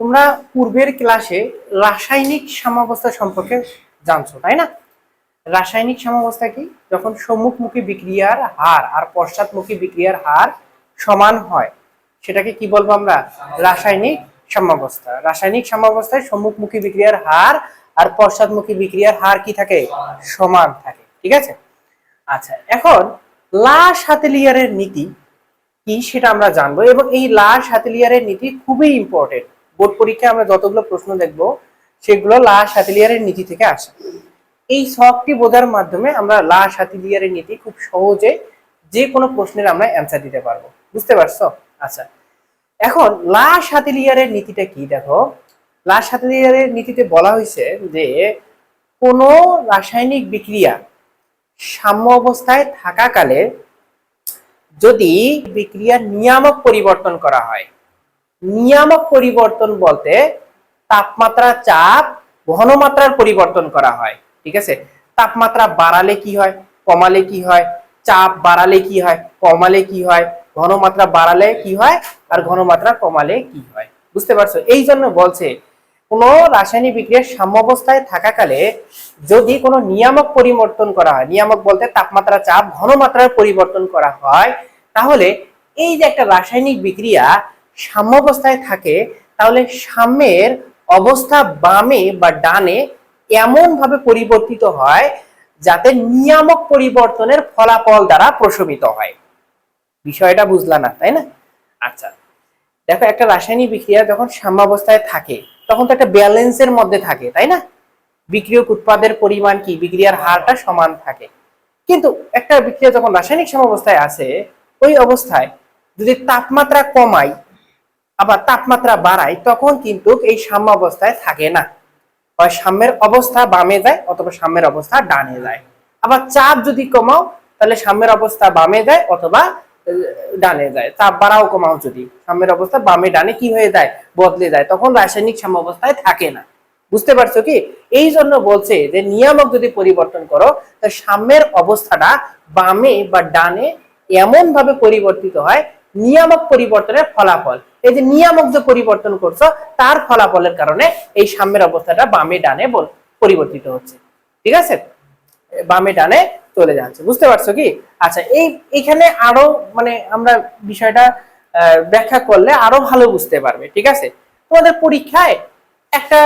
তোমরা পূর্বের ক্লাসে রাসায়নিক সাম্যাবস্থা সম্পর্কে জানছো, তাই না? রাসায়নিক সাম্যাবস্থা কি? যখন সম্মুখমুখী বিক্রিয়ার হার আর পশ্চাৎমুখী বিক্রিয়ার হার সমান হয়, সেটাকে কি বলব আমরা? রাসায়নিক সাম্যাবস্থা। রাসায়নিক সাম্যাবস্থায় সম্মুখমুখী বিক্রিয়ার হার আর পশ্চাৎমুখী বিক্রিয়ার হার কি থাকে? সমান থাকে, ঠিক আছে? আচ্ছা এখন লা হাতেলিয়ারের নীতি কি সেটা আমরা জানব এবং এই লা হাতেলিয়ারের নীতি খুবই ইম্পর্টেন্ট বোর্ড পরীক্ষায় আমরা যতগুলো প্রশ্ন দেখব, সেগুলো লা সাতেলিয়ারের নীতি থেকে আসে। এই শখটি বোঝার মাধ্যমে আমরা লা সাতেলিয়ারের নীতি খুব সহজে যে কোনো প্রশ্নের আমরা অ্যান্সার দিতে পারব। বুঝতে পারছ? আচ্ছা। এখন লা সাতেলিয়ারের নীতিটা কি দেখো? লা সাতেলিয়ারের নীতিতে বলা হয়েছে যে, কোনো রাসায়নিক বিক্রিয়া সাম্য অবস্থায় থাকাকালে যদি বিক্রিয়ার নিয়ামক পরিবর্তন করা হয় নিয়ামক পরিবর্তন বলতে তাপমাত্রা চাপ, ঘনমাত্রার পরিবর্তন করা হয়, ঠিক আছে? তাপমাত্রা বাড়ালে কি হয়? কমালে কি হয়? চাপ বাড়ালে কি হয়? কমালে কি হয়? ঘনমাত্রা বাড়ালে কি হয়? আর ঘনমাত্রা কমালে কি হয়? বুঝতে পারছ? এই জন্য বলছে, কোনো রাসায়নিক বিক্রিয়ার সাম্যাবস্থায় থাকাকালে যদি কোনো নিয়ামক পরিবর্তন করা হয়, নিয়ামক বলতে তাপমাত্রা চাপ, ঘনমাত্রার পরিবর্তন করা হয়, তাহলে এই যে একটা রাসায়নিক বিক্রিয়া সাম্যাবস্থায় থাকে, তাহলে সাম্যের অবস্থা বামে বা ডানে এমন ভাবে পরিবর্তিত হয় যাতে নিয়ামক পরিবর্তনের ফলাফল দ্বারা প্রশমিত হয়। বিষয়টা বুঝলা না, তাই না? আচ্ছা দেখো একটা রাসায়নিক বিক্রিয়া যখন সাম্যাবস্থায় থাকে, তখন তো একটা ব্যালেন্সের মধ্যে থাকে, তাই না? বিক্রিয়ক উৎপাদের পরিমাণ কি? বিক্রিয়ার হারটা সমান থাকে। কিন্তু একটা বিক্রিয়া যখন রাসায়নিক সাম্যাবস্থায় আছে ওই অবস্থায় যদি তাপমাত্রা কমাই আবার তাপমাত্রা বাড়ায়, তখন কিন্তু এই সাম্য অবস্থায় থাকে না। হয় সাম্যের অবস্থা বামে যায় অথবা সাম্যের অবস্থা ডানে যায়। আবার চাপ যদি কমাও, তাহলে সাম্যের অবস্থা বামে যায় অথবা ডানে যায়। চাপ বাড়াও, কমাও যদি। সাম্যের অবস্থা বামে, ডানে কি হয়ে যায়? বদলে যায়। তখন রাসায়নিক সাম্য অবস্থায় থাকে না। বুঝতে পারছ কি? এই জন্য বলছে যে নিয়ামক যদি পরিবর্তন করো তো সাম্যের অবস্থাটা বামে বা ডানে এমন ভাবে পরিবর্তিত হয়, নিয়ামক পরিবর্তনের ফলাফল। এই যে নিয়ামক যে পরিবর্তন করছ, তার ফলাফলের কারণে এই সাম্যের অবস্থাটা বামে ডানে পরিবর্তিত হচ্ছে। ঠিক আছে? বামে ডানে চলে যাচ্ছে। বুঝতে পারছ কি? আচ্ছা এই, এখানে আরও মানে আমরা বিষয়টা ব্যাখ্যা করলে আরও ভালো বুঝতে পারবে। ঠিক আছে? তোমাদের পরীক্ষায় একটা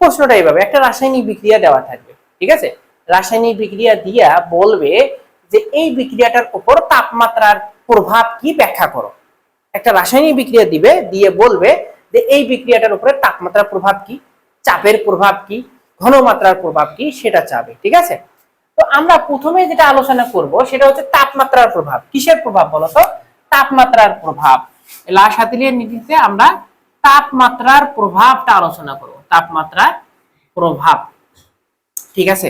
প্রশ্নটা এইভাবে একটা রাসায়নিক বিক্রিয়া দেওয়া থাকবে। ঠিক আছে? রাসায়নিক বিক্রিয়া দিয়া বলবে যে এই বিক্রিয়াটার উপর তাপমাত্রার প্রভাব কি ব্যাখ্যা করো। একটা রাসায়নিক বিক্রিয়া দিবে, দিয়ে বলবে যে এই বিক্রিয়াটার উপরে তাপমাত্রার প্রভাব কি, চাপের প্রভাব কি, ঘনমাত্রার প্রভাব কি, সেটা চাবে, ঠিক আছে? তো আমরা প্রথমে যেটা আলোচনা করব সেটা হচ্ছে তাপমাত্রার প্রভাব। কিসের প্রভাব বলতো তাপমাত্রার প্রভাব। লাশ হাতিলিয়ার নীতিতে আমরা তাপমাত্রার প্রভাবটা আলোচনা করব। তাপমাত্রার প্রভাব। ঠিক আছে?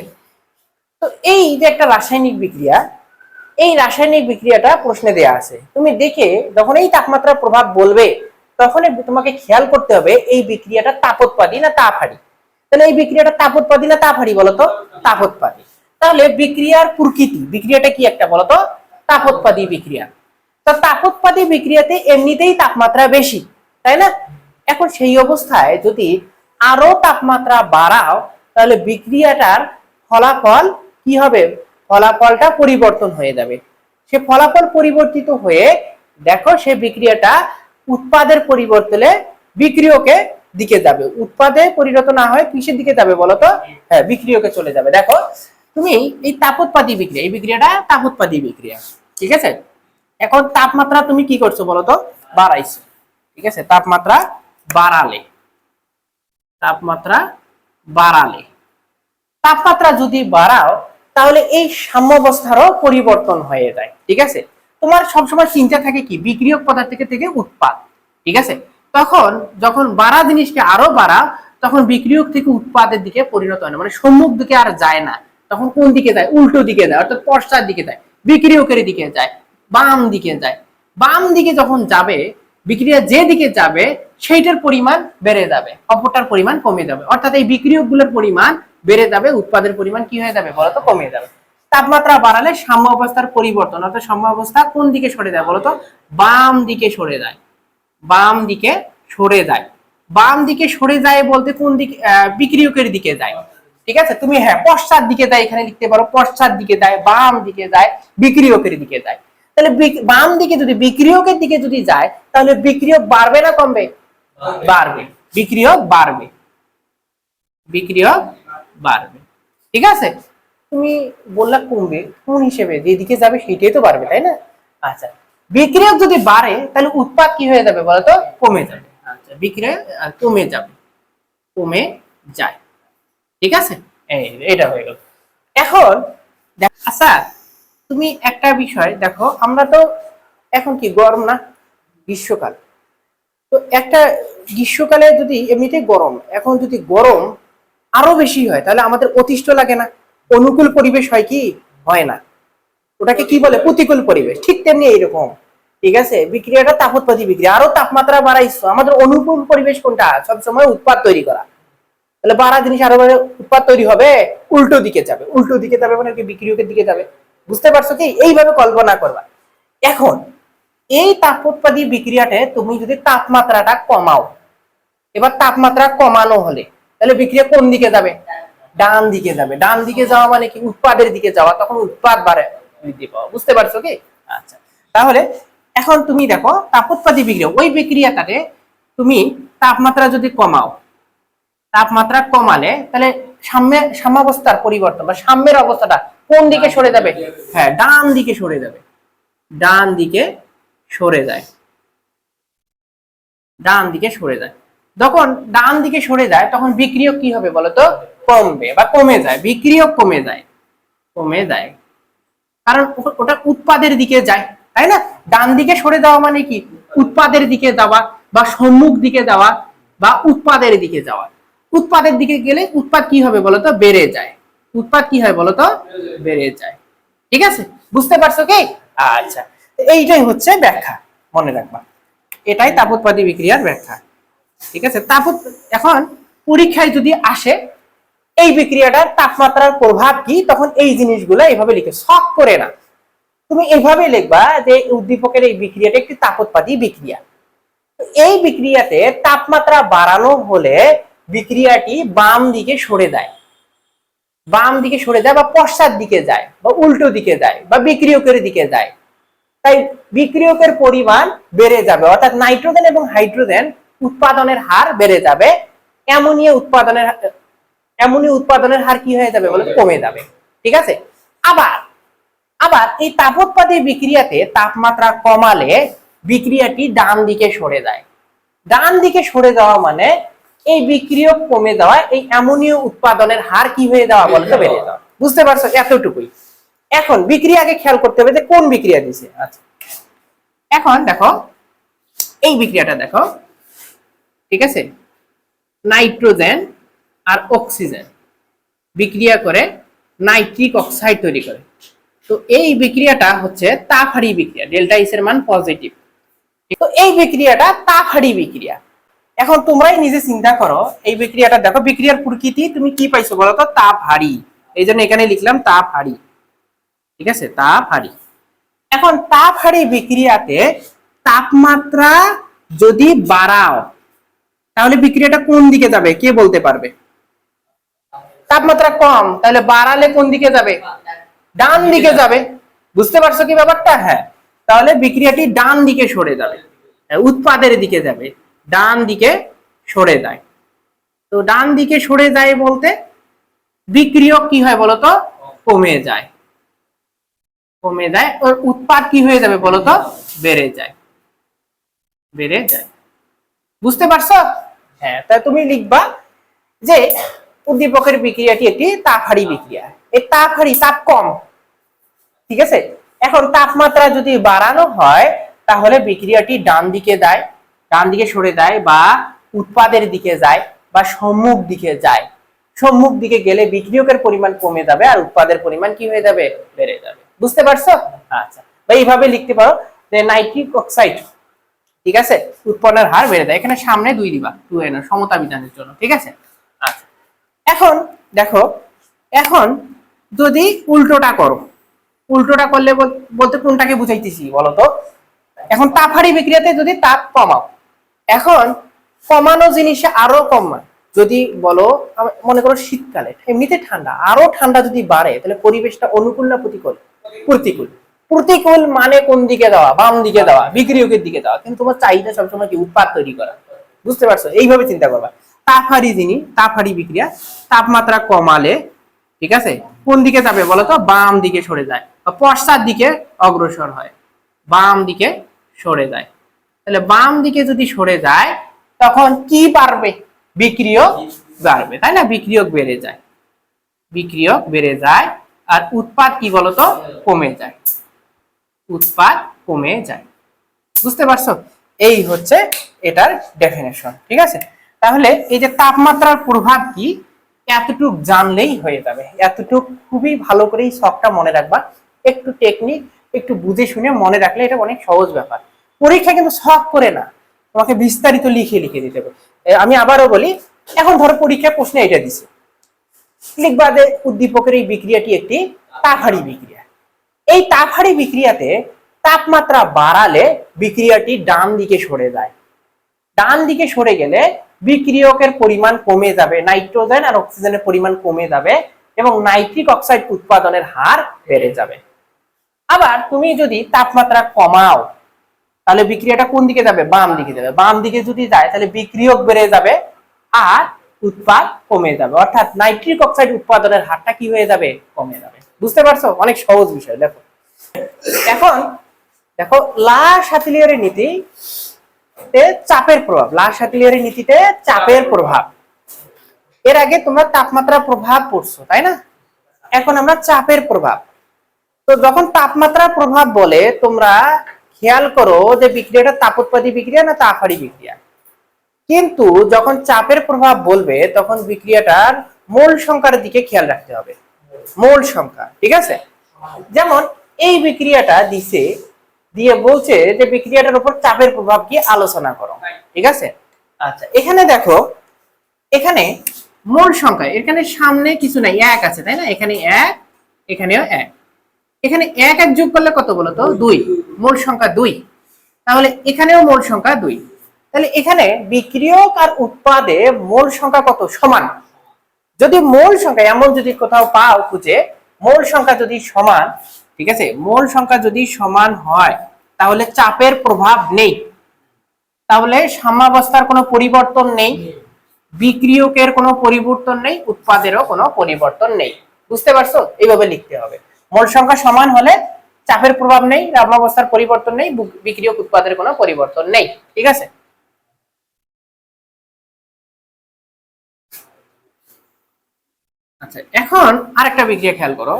তো এই যে একটা রাসায়নিক বিক্রিয়া এই রাসায়নিক বিক্রিয়াটা প্রশ্নে দেয়া আছে। তুমি দেখে যখন এই তাপমাত্রার প্রভাব বলবে তখন তোমাকে খেয়াল করতে হবে এই বিক্রিয়াটা তাপোৎপাদী না তাপহারি তাহলে এই বিক্রিয়াটা তাপোৎপাদী না তাপহারি বলতো? তাপোৎপাদী। তাহলে বিক্রিয়ার প্রকৃতি, বিক্রিয়াটা কি একটা বলতো? তাপোৎপাদী বিক্রিয়া। তো তাপোৎপাদী বিক্রিয়াতে এমনিতেই তাপমাত্রা বেশি, তাই না? এখন সেই অবস্থায় যদি আরও তাপমাত্রা বাড়াও, তাহলে বিক্রিয়াটার ফলাফল কি হবে? ফলাফলটা পরিবর্তন হয়ে যাবে। সে ফলাফল পরিবর্তিত হয়ে দেখো সে বিক্রিয়াটা উৎপাদের পরিবর্তনে বিক্রিয়কে দিকে যাবে। উৎপাদে পরিণত না হয় কিসের দিকে যাবে বলতো হ্যাঁ বিক্রিয়কে চলে যাবে। দেখো, তুমি এই তাপোৎপাদী বিক্রিয়া, এই বিক্রিয়াটা তাপোৎপাদী বিক্রিয়া, ঠিক আছে? এখন তাপমাত্রা তুমি কি করছ বলতো বাড়াইছো, ঠিক আছে? তাপমাত্রা বাড়ালে তাপমাত্রা বাড়ালে। তাপমাত্রা যদি বাড়াও তাহলে এই সাম্যাবস্থারও পরিবর্তন হয়ে যায়, ঠিক আছে? তোমার সবসময় চিন্তা থাকে কি? বিক্রিয়ক পদার্থ থেকে উৎপাদ ঠিক আছে? তখন যখন বাড়া জিনিসকে আরও বাড়াও তখন বিক্রিয়ক থেকে উৎপাদের দিকে পরিণত হয় না মানে সম্মুখ দিকে আর যায় না। তখন কোন দিকে যায়? উল্টো দিকে যায়, অর্থাৎ পশ্চাৎ দিকে যায়, বিক্রিয়কের দিকে যায়, বাম দিকে যায়। বাম দিকে যখন যাবে, বিক্রিয়া যে দিকে যাবে, সেইটার পরিমাণ বেড়ে যাবে, অপরটার পরিমাণ কমে যাবে। অর্থাৎ এই বিক্রিয়কগুলোর পরিমাণ বেড়ে যাবে, উৎপাদের পরিমাণ কি হয়ে যাবে বলতো কমে যাবে। তাপমাত্রা বাড়ালে সাম্য অবস্থার পরিবর্তন, অর্থাৎ সাম্য অবস্থা কোন দিকে সরে যায় বলতো বাম দিকে সরে যায়। বাম দিকে সরে যায়। বাম দিকে সরে যায় বলতে কোন দিকে? বিক্রিয়কের দিকে যায়। ঠিক আছে? তুমি হ্যাঁ পশ্চাৎ দিকে যায়, এখানে লিখতে পারো, পশ্চাৎ দিকে যায়, বাম দিকে যায়, বিক্রিয়কের দিকে যায়। তাহলে বাম দিকে যদি বিক্রিয়কের দিকে যদি যায়, তাহলে বিক্রিয়ক বাড়বে না কমবে? বাড়বে। বিক্রিয়ক বাড়বে। বিক্রিয়ক বাড়বে। ঠিক আছে? তুমি বললা কমবে, কোন হিসেবে? যেদিকে যাবে সেটাই তো বাড়বে, তাই না? আচ্ছা বিক্রিয়ক যদি বাড়ে, তাহলে উৎপাদ কি হয়ে যাবে বলতো? কমে যাবে। আচ্ছা বিক্রিয়ক কমে যাবে। কমে যায়। ঠিক আছে? এই, এটা হয়ে গেল। এখন আচ্ছা তুমি একটা বিষয় দেখো, আমরা তো এখন কি, গরম না? গ্রীষ্মকাল। তো একটা গ্রীষ্মকালে যদি এমনিতে গরম, এখন যদি গরম আরও বেশি হয়, তাহলে আমাদের অতিষ্ঠ লাগে না। অনুকূল পরিবেশ হয় কি? হয় না। ওটাকে কি বলে? প্রতিকূল পরিবেশ। ঠিক তেমনি এইরকম। ঠিক আছে? বিক্রিয়াটা তাপোৎপাদী বিক্রিয়া। আরও তাপমাত্রা বাড়াইছো। আমাদের অনুকূল পরিবেশ কোনটা? সবসময় উৎপাদ তৈরি করা। তাহলে বাড়া জিনিস আরও উৎপাদ তৈরি হবে, উল্টো দিকে যাবে। উল্টো দিকে যাবে মানে বিক্রিয়কের দিকে যাবে। বুঝতে পারছ কি? এইভাবে কল্পনা করবা। এখন, এই তাপোৎপাদী বিক্রিয়াতে তুমি যদি তাপমাত্রাটা কমাও, এবার তাপমাত্রা কমানো হলে তাহলে বিক্রিয়া কোন দিকে যাবে? ডান দিকে যাবে। ডান দিকে যাওয়া মানে কি? উৎপাদের দিকে যাওয়া। তখন উৎপাদ বাড়ে, বৃদ্ধি পাওয়া। বুঝতে পারছ কি? আচ্ছা। তাহলে এখন তুমি দেখো, তাপোৎপাদী বিক্রিয়া। ওই বিক্রিয়াটাতে তুমি তাপমাত্রা যদি কমাও, তাপমাত্রা কমালে তাহলে সাম্য, সাম্যাবস্থার পরিবর্তন বা সাম্যের অবস্থাটা কোন দিকে সরে যাবে? হ্যাঁ ডান দিকে সরে যাবে। ডান দিকে সরে যায়। ডান দিকে সরে যায়। যখন ডান দিকে সরে যায়, তখন বিক্রিয়ক কি হবে বলতো? কমবে বা কমে যায় বিক্রিয়ক কমে যায় কমে যায়। কারণ ওটা উৎপাদের দিকে যায়, তাই না? ডান দিকে সরে যাওয়া মানে কি? উৎপাদের দিকে যাওয়া বা সম্মুখ দিকে যাওয়া বা উৎপাদের দিকে যাওয়া। উৎপাদের দিকে গেলে উৎপাদ কি হবে বলতো? বেড়ে যায়। উৎপাদ কি হয় বলতো? বেড়ে যায়। ঠিক আছে? বুঝতে পারছ কি? আচ্ছা। এইটাই হচ্ছে ব্যাখ্যা। মনে রাখবা। এটাই তাপ তাপোৎপাদী বিক্রিয়ার ব্যাখ্যা। ঠিক আছে? তাপত এখন পরীক্ষায় যদি আসে, এই বিক্রিয়াটার তাপমাত্রার প্রভাব কি? তখন এই জিনিসগুলো এইভাবে লিখে শখ করে না। তুমি এইভাবে লিখবা যে উদ্দীপকের এই বিক্রিয়াটা একটি তাপোৎপাদী বিক্রিয়া। এই বিক্রিয়াতে তাপমাত্রা বাড়ানো হলে বিক্রিয়াটি বাম দিকে সরে যায়। বাম দিকে সরে যায় বা পশ্চাৎ দিকে যায় বা উল্টো দিকে যায় বা বিক্রিয়কের দিকে যায়। তাই বিক্রিয়কের পরিমাণ বেড়ে যাবে। অর্থাৎ নাইট্রোজেন এবং হাইড্রোজেন উৎপাদনের হার বেড়ে যাবে অ্যামোনিয়া উৎপাদনের অ্যামোনিয়া উৎপাদনের হার কি হয়ে যাবে বলে? কমে যাবে। ঠিক আছে? আবার আবার এই তাপোৎপাদী বিক্রিয়াতে তাপমাত্রা কমালে বিক্রিয়াটি ডান দিকে সরে যায়। ডান দিকে সরে যাওয়া মানে এই বিক্রিয়ক কমে যাওয়া, এই অ্যামোনিয়া উৎপাদনের হার কি হয়ে যাওয়া বলতে বেড়ে যাওয়া। বুঝতে পারছ? এতটুকুই। এখন বিক্রিয়াকে খেয়াল করতে হবে যে কোন বিক্রিয়া দিছে। আচ্ছা। এখন দেখো, এই বিক্রিয়াটা দেখো। ঠিক আছে? নাইট্রোজেন আর অক্সিজেন। বিক্রিয়া করে নাইট্রিক অক্সাইড তৈরি করে। তো এই বিক্রিয়াটা হচ্ছে তাপহারি বিক্রিয়া, ডেল্টা ইসের মান পজিটিভ তো এই বিক্রিয়াটা তাপহারি বিক্রিয়া। এখন তোমরাই নিজে চিন্তা করো, এই বিক্রিয়াটা দেখো, বিক্রিয়ার প্রকৃতি তুমি কি পাইছো বলো তো? তাপহারি এই জন্য এখানে লিখলাম তাপহারি ঠিক আছে? তাপহারি এখন তাপহারি বিক্রিয়াতে তাপমাত্রা যদি বাড়াও তাহলে বিক্রিয়াটা কোন দিকে যাবে? কে বলতে পারবে? তাপমাত্রা কম তাহলে বাড়ালে কোন দিকে যাবে? ডান দিকে যাবে। বুঝতে পারছ কি ব্যাপারটা? হ্যাঁ। তাহলে বিক্রিয়াটি ডান দিকে সরে যাবে। হ্যাঁ, উৎপাদের দিকে যাবে। ডান দিকে সরে যায়। তো ডান দিকে সরে যায় বলতে বিক্রিয়ক কি হয় বলতো? কমে যায়। কমে যায়। ওর উৎপাদ কি হয়ে যাবে বলতো? বেড়ে যায়। বেড়ে যায়। বুঝতে পারছ? হ্যাঁ তুমি লিখবা যে উদ্দীপকের বিক্রিয়াটি একটি তাপহারি বিক্রিয়া। এই তাপহারি তাপ কম। ঠিক আছে? এখন তাপমাত্রা যদি বাড়ানো হয়, তাহলে বিক্রিয়াটি ডান দিকে যায় ডান দিকে সরে যায় বা উৎপাদের দিকে যায় বা সম্মুখ দিকে যায়। সম্মুখ দিকে গেলে বিক্রিয়কের পরিমাণ কমে যাবে আর উৎপাদের পরিমাণ কি হয়ে যাবে? বেড়ে যাবে। বুঝতে পারছ? আচ্ছা। বা এইভাবে লিখতে পারো যে নাইট্রিক অক্সাইড ঠিক আছে? উৎপন্নের হার বেড়ে দেয়। এখানে সামনে দুই দিবা টু এন সমতা বিধানের জন্য, ঠিক আছে? আচ্ছা। এখন দেখো, এখন যদি উল্টোটা করো, উল্টোটা করলে বলতে কোনটাকে বুঝাইতেছি বলো তো এখন তাপহারি বিক্রিয়াতে যদি তাপ কমাও, এখন কমানো জিনিসে আরও কমায় যদি বলো মনে করো শীতকালে, এমনিতে ঠান্ডা, আরও ঠান্ডা যদি বাড়ে, তাহলে পরিবেশটা অনুকূল না প্রতিকূল? প্রতিকূল। প্রতিকূল মানে কোন দিকে দেওয়া? বাম দিকে দেওয়া বিক্রিয়কের দিকে দেওয়া। কিন্তু তোমার চাহিদা সবসময় কি? উৎপাদ তৈরি করা। বুঝতে পারছ? এইভাবে চিন্তা করবা। তাপহারি যিনি তাপহারি বিক্রিয়া, তাপমাত্রা কমালে, ঠিক আছে? কোন দিকে যাবে বলো তো বাম দিকে সরে যায়। বা পশ্চাৎ দিকে অগ্রসর হয়। বাম দিকে সরে যায়। তাহলে বাম দিকে যদি সরে যায়, তখন কি বাড়বে? বিক্রিয়ক বাড়বে। তাই না? বিক্রিয়ক বেড়ে যায়। বিক্রিয়ক বেড়ে যায়। আর উৎপাদ কি বলতো? কমে যায়। উৎপাদ কমে যায়। বুঝতে পারছ? এই হচ্ছে এটার ডেফিনেশন ঠিক আছে? তাহলে এই যে তাপমাত্রার প্রভাব কি, এতটুক জানলেই হয়ে যাবে। এতটুক খুবই ভালো করে এই শখটা মনে রাখবা। একটু টেকনিক একটু বুঝে শুনে মনে রাখলে এটা অনেক সহজ ব্যাপার। পরীক্ষা কিন্তু শখ করে না। তোমাকে বিস্তারিত লিখে লিখে দিতে হবে। আমি আবারও বলি, এখন ধরো পরীক্ষায় প্রশ্নে এটা দিছে। লিখবা যে উদ্দীপকের এই বিক্রিয়াটি একটি তাপহারি বিক্রিয়া। এই তাপহারি বিক্রিয়াতে তাপমাত্রা বাড়ালে বিক্রিয়াটি ডান দিকে সরে যায়। ডান দিকে সরে গেলে বিক্রিয়কের পরিমাণ কমে যাবে, নাইট্রোজেন আর অক্সিজেনের পরিমাণ কমে যাবে এবং নাইট্রিক অক্সাইড উৎপাদনের হার বেড়ে যাবে। আবার তুমি যদি তাপমাত্রা কমাও, তাহলে বিক্রিয়াটা কোন দিকে যাবে? বাম দিকে যাবে। বাম দিকে যদি যায়, তাহলে বিক্রিয়ক বেড়ে যাবে আর উৎপাদ কমে যাবে। অর্থাৎ নাইট্রিক অক্সাইড উৎপাদনের হারটা কি হয়ে যাবে? কমে যাবে। বুঝতে পারছ? অনেক সহজ বিষয় দেখো। এখন দেখো লা সাতিলিয়ারের নীতি চাপের প্রভাব। লা সাতিলিয়ারের নীতিতে চাপের প্রভাব। এর আগে তোমরা তাপমাত্রা প্রভাব পড়ছো তাই না? এখন আমরা চাপের প্রভাব। তো যখন তাপমাত্রার প্রভাব বলে তোমরা খেয়াল করো যে বিক্রিয়াটা তাপোৎপাদী বিক্রিয়া না তাপহারি বিক্রিয়া। কিন্তু যখন চাপের প্রভাব বলবে তখন বিক্রিয়াটার মূল সংখ্যার দিকে খেয়াল রাখতে হবে। মোল সংখ্যা ঠিক আছে? যেমন এই বিক্রিয়াটা দিছে দিয়ে বলছে যে বিক্রিয়াটার উপর চাপের প্রভাব কি আলোচনা করো ঠিক আছে? আচ্ছা এখানে দেখো এখানে মোল সংখ্যা এখানে সামনে কিছু নাই এক আছে তাই না? এখানে এক এখানেও এক। এখানে এক এক যোগ করলে কত বলো তো? দুই। মোল সংখ্যা দুই। তাহলে এখানেও মোল সংখ্যা দুই। তাহলে এখানে বিক্রিয়ক আর উৎপাদে মোল সংখ্যা কত? সমান। যদি মোল সংখ্যা, এমন যদি কোথাও পাও খুঁজে, মোল সংখ্যা যদি সমান, ঠিক আছে, মোল সংখ্যা যদি সমান হয়, তাহলে চাপের প্রভাব নেই। তাহলে সাম্যাবস্থার কোনো পরিবর্তন নেই, বিক্রিয়কের কোনো পরিবর্তন নেই, উৎপাদেরও কোনো পরিবর্তন নেই। বুঝতে পারছ? এইভাবে লিখতে হবে। মোল সংখ্যা সমান হলে চাপের প্রভাব নেই, সাম্যাবস্থার পরিবর্তন নেই, বিক্রিয়ক উৎপাদের কোনো পরিবর্তন নেই, ঠিক আছে? আচ্ছা এখন আরেকটা বিক্রিয়া খেয়াল করো।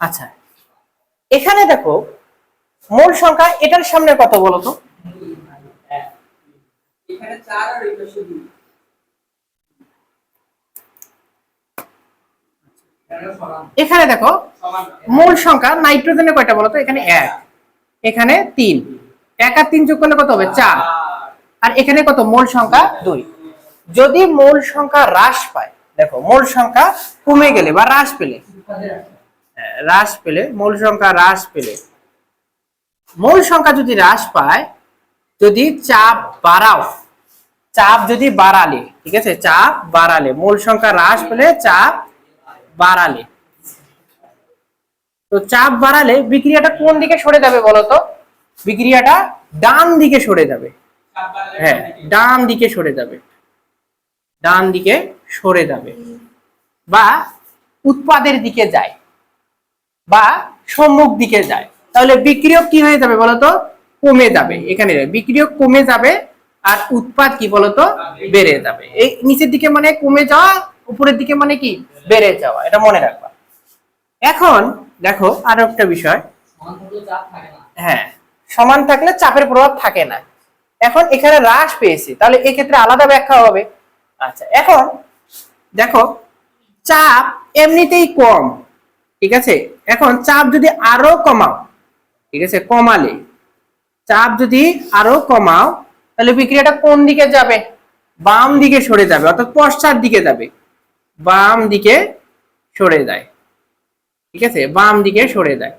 আচ্ছা এখানে দেখো, মূল সংখ্যা, এটার সামনে কত বলতো এখানে আর এটা এখানে দেখো মোল সংখ্যা নাইট্রোজেনের কয়টা বলো তো? এখানে এক এখানে তিন। এক আর তিন যোগ করলে কত হবে? চার। আর এখানে কত? মোল সংখ্যা দুই। যদি মোল সংখ্যা হ্রাস পায় দেখো মোল সংখ্যা কমে গেলে বা হ্রাস পেলে হ্যাঁ, হ্রাস পেলে মোল সংখ্যা হ্রাস পেলে মোল সংখ্যা যদি হ্রাস পায় যদি চাপ বাড়াও চাপ যদি বাড়ালে ঠিক আছে? চাপ বাড়ালে মোল সংখ্যা হ্রাস পেলে চাপ বাড়ালে। তো চাপ বাড়ালে বিক্রিয়াটা কোন দিকে সরে যাবে বলতো? বিক্রিয়াটা ডান দিকে সরে যাবে। হ্যাঁ ডান দিকে সরে যাবে। ডান দিকে সরে যাবে। বা উৎপাদের দিকে যায়। বা সম্মুখ দিকে যায়। তাহলে বিক্রিয়ক কি হয়ে যাবে বলতো? কমে যাবে। এখানে বিক্রিয়ক কমে যাবে আর উৎপাদ কি বলতো? বেড়ে যাবে। এই নিচের দিকে মানে কমে যাওয়া, উপরের দিকে মানে কি? বেড়ে যাওয়া, এটা মনে রাখবা। এখন দেখো আরও একটা বিষয়। হ্যাঁ সমান থাকলে চাপের প্রভাব থাকে না। এখন এখানে হ্রাস পেয়েছে, তাহলে এক্ষেত্রে আলাদা ব্যাখ্যা হবে। আচ্ছা এখন দেখো, চাপ এমনিতেই কম, ঠিক আছে? এখন চাপ যদি আরও কমাও, ঠিক আছে, কমালে, চাপ যদি আরও কমাও, তাহলে বিক্রিয়াটা কোন দিকে যাবে? বাম দিকে সরে যাবে, অর্থাৎ পশ্চাৎ দিকে যাবে। বাম দিকে সরে যায়। ঠিক আছে? বাম দিকে সরে যায়।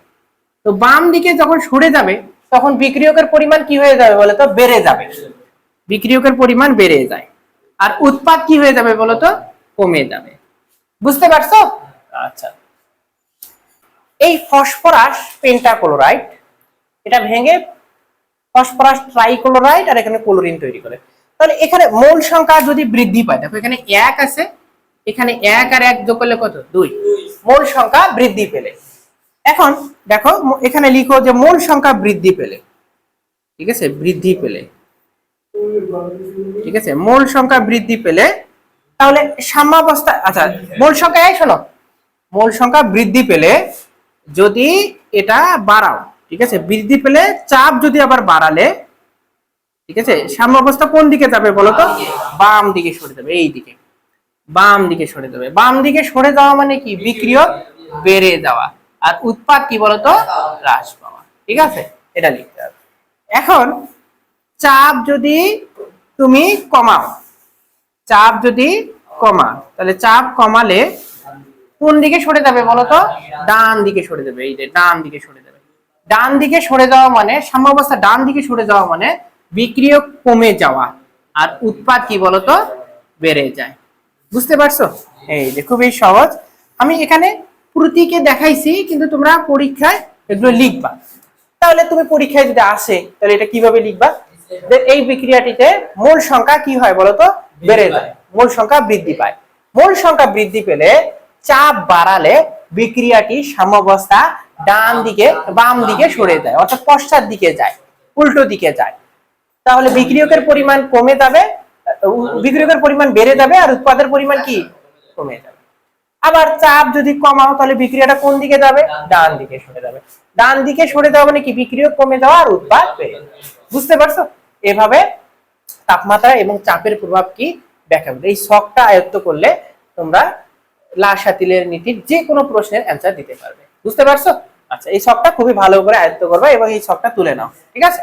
তো বাম দিকে যখন সরে যাবে তখন বিক্রিয়কের পরিমাণ কি হয়ে যাবে বলে তো বেড়ে যাবে। বিক্রিয়কের পরিমাণ বেড়ে যায়। আর উৎপাদ কি হয়ে যাবে বলো তো কমে যাবে। বুঝতে পারছ? আচ্ছা। এই ফসফরাস পেন্টাক্লোরাইড এটা ভেঙে ফসফরাস ট্রাইক্লোরাইড আর এখানে ক্লোরিন তৈরি করে। তাহলে এখানে মোল সংখ্যা যদি বৃদ্ধি পায় দেখো এখানে এক আছে এখানে এক আর এক যোগ করলে কত? দুই। মোল সংখ্যা বৃদ্ধি পেলে। এখন দেখো, এখানে লিখো যে মোল সংখ্যা বৃদ্ধি পেলে। ঠিক আছে? বৃদ্ধি পেলে। ঠিক আছে? মোল সংখ্যা বৃদ্ধি পেলে, তাহলে সাম্যাবস্থা আচ্ছা মোল সংখ্যা এই শোনো। মোল সংখ্যা বৃদ্ধি পেলে যদি এটা বাড়াও, ঠিক আছে? বৃদ্ধি পেলে চাপ যদি আবার বাড়ালে, ঠিক আছে? সাম্যাবস্থা কোন দিকে যাবে বলো তো? বাম দিকে সরে যাবে, এই দিকে। বাম দিকে সরে যাবে। বাম দিকে সরে যাওয়া মানে কি? বিক্রিয়ক বেড়ে যাওয়া। আর উৎপাদ কি বলতো? হ্রাস পাওয়া। ঠিক আছে? এটা লিখতে হবে। এখন চাপ যদি তুমি কমাও, চাপ যদি কমা তাহলে চাপ কমালে কোন দিকে সরে যাবে বলতো? ডান দিকে সরে যাবে। এই যে ডান দিকে সরে যাবে। ডান দিকে সরে যাওয়া মানে সাম্যাবস্থা ডান দিকে সরে যাওয়া মানে বিক্রিয়ক কমে যাওয়া। আর উৎপাদ কি বলতো? বেড়ে যায়। বুঝতে পারছ? এই যে খুবই সহজ। আমি এখানে প্রতীকে দেখাইছি, কিন্তু তোমরা পরীক্ষায় এগুলো লিখবা। তাহলে তুমি পরীক্ষায় যদি আসে, তাহলে এটা কীভাবে লিখবা? যে এই বিক্রিয়াটিতে মোল সংখ্যা কি হয় বলতো? বেড়ে যায়। মোল সংখ্যা বৃদ্ধি পায়। মোল সংখ্যা বৃদ্ধি পেলে চাপ বাড়ালে বিক্রিয়াটি সাম্যাবস্থা ডান দিকে, বাম দিকে সরে যায়, অর্থাৎ পশ্চাৎ দিকে যায়, উল্টো দিকে যায়। তাহলে বিক্রিয়কের পরিমাণ কমে যাবে বিক্রিয়কের পরিমাণ বেড়ে যাবে আর উৎপাদের পরিমাণ কি? কমে যাবে। আবার চাপ যদি কমাও, তাহলে বিক্রিয়াটা কোন দিকে যাবে? ডান দিকে সরে যাবে। ডান দিকে সরে যাওয়া মানে কি? কমে যাওয়া আর উৎপাদ বুঝতে পারছ? এভাবে তাপমাত্রা এবং চাপের প্রভাব কি? এই শখটা আয়ত্ত করলে তোমরা লাশাতিলের নীতির যে কোনো প্রশ্নের অ্যান্সার দিতে পারবে। বুঝতে পারছ? আচ্ছা এই শখটা খুবই ভালো করে আয়ত্ত করবে এবং এই শখটা তুলে নাও। ঠিক আছে?